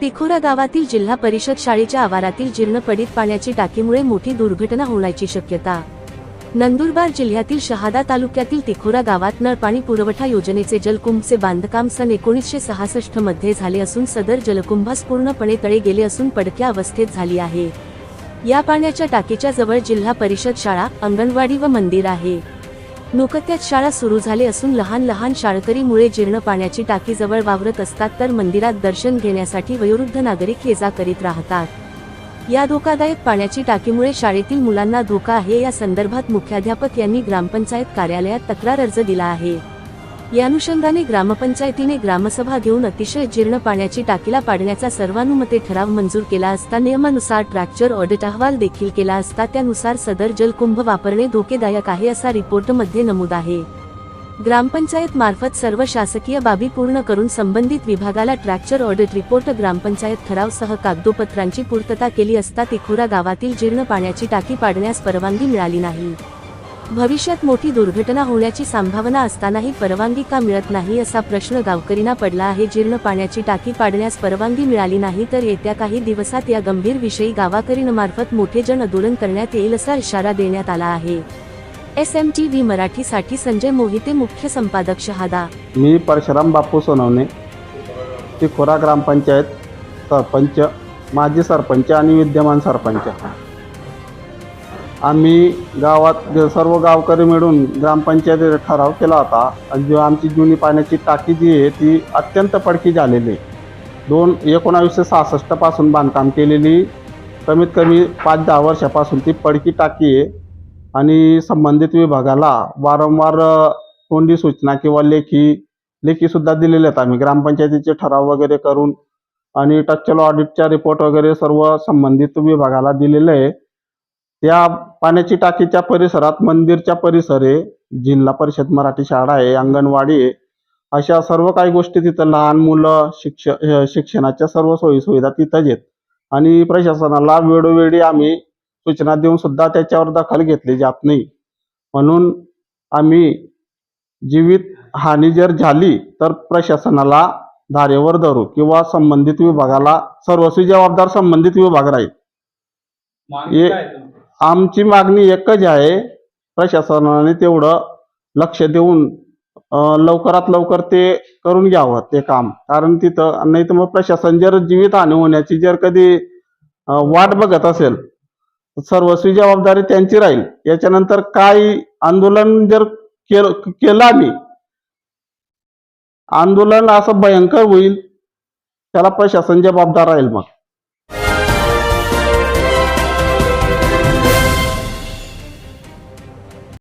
तिखोरा गावातील जिल्हा परिषद शाळेच्या आवारातील जीर्ण पडीत पाण्याची टाकीमुळे मोठी दुर्घटना होण्याची शक्यता. नंदुरबार जिल्ह्यातील शहादा तालुक्यातील तिखोरा गावात नळपाणी पुरवठा योजनेचे जलकुंभचे बांधकाम सन एकोणीसशे सहासष्टमध्ये झाले असून सदर जलकुंभास पूर्णपणे तळे गेले असून पडक्या अवस्थेत झाली आहे. या पाण्याच्या टाकीच्या जवळ जिल्हा परिषद शाळा अंगणवाडी व मंदिर आहे. नुकत्याच शाळा सुरू झाले असून लहान लहान शाळकरीमुळे जीर्ण पाण्याची टाकी जवळ वावरत असतात तर मंदिरात दर्शन घेण्यासाठी वयोवृद्ध नागरिक ये जा करीत राहतात. या धोकादायक पाण्याची टाकीमुळे शाळेतील मुलांना धोका आहे. या संदर्भात मुख्याध्यापक यांनी ग्रामपंचायत कार्यालयात तक्रार अर्ज दिला आहे. या अनुषंगाने ग्रामपंचायतीने ग्रामसभा घेऊन अतिशय जीर्ण पाण्याची टाकीला पाडण्याचा सर्वानुमते ठराव मंजूर केला असता नियमानुसार ट्रॅक्चर ऑडिट अहवाल देखील केला असता त्यानुसार सदर जलकुंभ वापरणे धोकेदायक आहे असा रिपोर्टमध्ये नमूद आहे. ग्रामपंचायत मार्फत सर्व शासकीय बाबी पूर्ण करून संबंधित विभागाला ट्रॅक्चर ऑडिट रिपोर्ट ग्रामपंचायत ठरावसह कागदोपत्रांची पूर्तता केली असता तिखुरा गावातील जीर्ण पाण्याची टाकी पाडण्यास परवानगी मिळाली नाही. भविष्यात मोठी दुर्घटना होण्याची संभावना असतानाही परवानगी का मिळत नाही असा प्रश्न गावकरींना पडला आहे. जीर्ण पाण्याची टाकी पाडण्यास परवानगी मिळाली नाही तर येत्या काही दिवसात या गंभीर विषयी गावाकरींमार्फत मोठे जन आंदोलन करण्यात येईल असा इशारा देण्यात आला आहे. एस एम टी व्ही मराठीसाठी संजय मोहिते मुख्य संपादक शहादा. मी परशुराम बापू सोनवणे ती खोरा ग्रामपंचायत सरपंच माजी सरपंच आणि विद्यमान सरपंच. आम्ही गावात सर्व गावकरी मिळून ग्रामपंचायतीचा ठराव केला होता. आणि जो आमची जुनी पाण्याची टाकी जी आहे ती अत्यंत पडकी झालेली आहे. दोन एकोणावीसशे सहासष्टपासून बांधकाम केलेली कमीत कमी पाच दहा वर्षापासून ती पडकी टाकी आहे. आणि संबंधित विभागाला वारंवार अ, तोंडी सूचना किंवा लेखी लेखीसुद्धा दिलेल्या आहेत आम्ही. ग्रामपंचायतीचे ठराव वगैरे करून आणि टक्चल ऑडिटच्या रिपोर्ट वगैरे सर्व संबंधित विभागाला दिलेलं आहे. त्या पाण्याची टाकीच्या परिसरात मंदिरच्या परिसर आहे जिल्हा परिषद मराठी शाळा आहे अंगणवाडी आहे अशा सर्व काही गोष्टी तिथं लहान मुलं शिक्ष शिक्षणाच्या सर्व सोयीसुविधा तिथंच आहेत. आणि प्रशासनाला वेळोवेळी आम्ही सूचना देऊन सुद्धा त्याच्यावर दखल घेतली जात नाही. म्हणून आम्ही जीवित हानी जर झाली तर प्रशासनाला धारेवर धरू किंवा संबंधित विभागाला सर्वस्वी जबाबदार संबंधित विभाग राहील. आमची मागणी एकच आहे प्रशासनाने तेवढं लक्ष देऊन लवकरात लवकर ते करून घ्यावं ते काम. कारण तिथं नाही तर मग प्रशासन जर जीवितहानी होण्याची जर कधी वाट बघत असेल सर्वस्वी जबाबदारी त्यांची राहील. याच्यानंतर काय आंदोलन जर केलं केलं आम्ही आंदोलन असं भयंकर होईल. त्याला प्रशासन जबाबदार राहील मग.